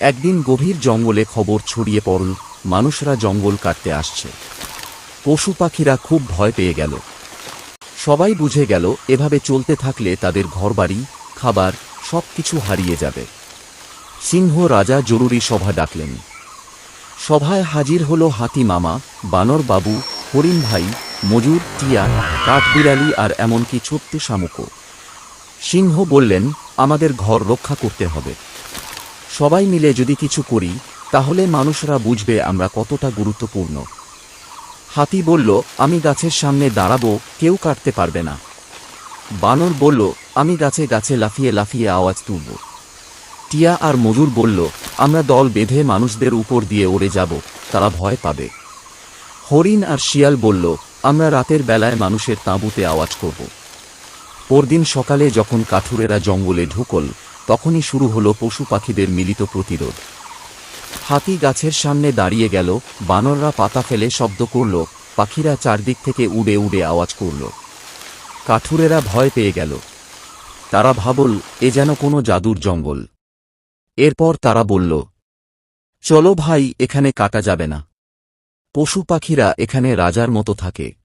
একদিন গভীর জঙ্গলে খবর ছড়িয়ে পড়ল, মানুষরা জঙ্গল কাটতে আসছে। পশু পাখিরা খুব ভয় পেয়ে গেল। সবাই বুঝে গেল, এভাবে চলতে থাকলে তাদের ঘরবাড়ি, খাবার, সবকিছু হারিয়ে যাবে। সিংহ রাজা জরুরি সভা ডাকলেন। সভায় হাজির হল হাতি মামা, বানর বাবু, হরিণ ভাই, মজুর, টিয়া, কাঠবিড়ালি আর এমনকি ছোট্ট শামুকও। সিংহ বললেন, আমাদের ঘর রক্ষা করতে হবে। সবাই মিলে যদি কিছু করি, তাহলে মানুষরা বুঝবে আমরা কতটা গুরুত্বপূর্ণ। হাতি বলল, আমি গাছের সামনে দাঁড়াবো, কেউ কাটতে পারবে না। বানর বলল, আমি গাছে গাছে লাফিয়ে লাফিয়ে আওয়াজ তুলব। টিয়া আর মজুর বলল, আমরা দল বেঁধে মানুষদের উপর দিয়ে ওড়ে যাব, তারা ভয় পাবে। হরিণ আর শিয়াল বলল, আমরা রাতের বেলায় মানুষের তাঁবুতে আওয়াজ করব। পরদিন সকালে যখন কাঠুরেরা জঙ্গলে ঢুকল তখনই শুরু হলো পশু পাখিদের মিলিত প্রতিরোধ। হাতি গাছের সামনে দাঁড়িয়ে গেল, বানররা পাতা ফেলে শব্দ করল, পাখিরা চারদিক থেকে উড়ে উড়ে আওয়াজ করল। কাঠুরেরা ভয় পেয়ে গেল। তারা ভাবল, এ যেন কোনো জাদুর জঙ্গল। এরপর তারা বলল, চলো ভাই, এখানে কাটা যাবে না। পশু পাখিরা এখানে রাজার মতো থাকে।